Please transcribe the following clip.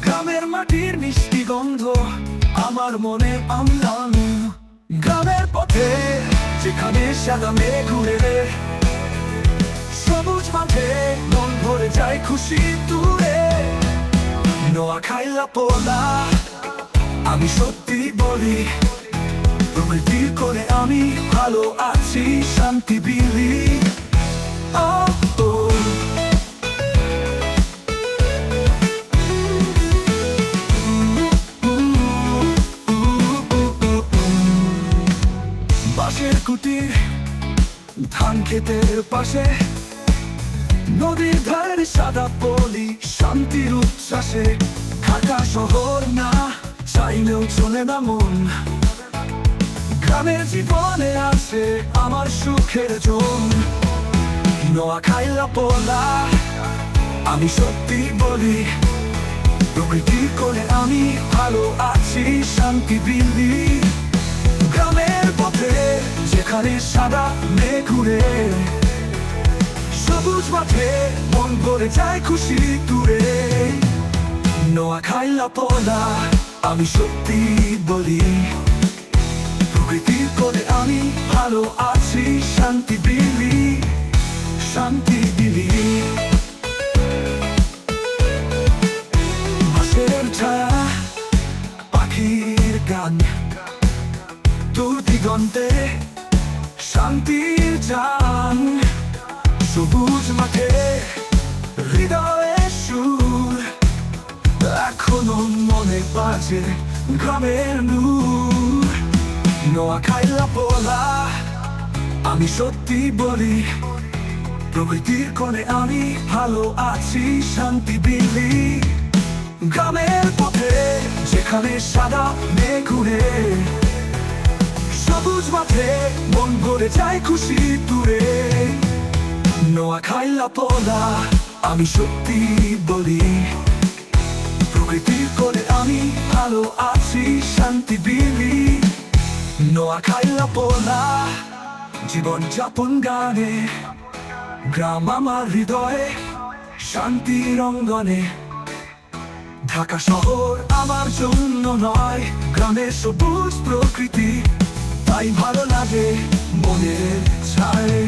গ্রামের মাটির মিষ্টি গন্ধ আমার মনে আমলান। গ্রামের পথে যেখানে সাদা মেঘ ঘুরে সবুজ মাঠে মন ভরে যায় খুশি দূরে নোয়া খাইলা পোলা আমি সত্যি বলি প্রকৃতি করে আমি ভালো আছি, শান্তি বিলি. বাঁশের কুটির ধান ক্ষেতের পাশে, নদীর ধারে সাদা পলি, শান্তির উচ্ছ্বাসে চাইলেও চলে না মন। গ্রামের জীবনে আছে আমার সুখের জন। নোয়া খাইলা পোলা আমি সত্যি বলি, প্রকৃতি করে আমি ভালো আছি, শান্তি বিলি গ্রামের পথে যেখানে সাদা মেঘ ঘুরে সবুজ মাঠে মন ভরে যায় খুশি দূরে। নোয়া খাইলা পোলা আমি সত্যি বলি, প্রকৃতির করে আমি ভালো আছি, শান্তি বিলি শান্তি বিলি। মাসের পাখির গান দূর দিগন্তে শান্তির জান সবুজ মাঠে মনে বাজে গ্রামের নূর নোয়া খাইলা আমি সত্যি বলি, প্রকৃতির কোণে আমি ভালো আছি, শান্তি বিলি। গ্রামের পথে, যেখানে সাদা মেঘ ঘুরে সবুজ মাঠে, মন ভরে যায় খুশি দূরে। নোয়া খাইলা পোলা আমি সত্যি বলি, প্রকৃতির কোণে আমি ভালো আছি, শান্তি বিলি। নোয়া পোলা জীবন যাপন গানে। গ্রাম আমার হৃদয়ে শান্তির অঙ্গনে ঢাকা শহর আমার জন্য নয় গ্রামের সবুজ প্রকৃতি। তাই ভালো লাগে মনের ছায়।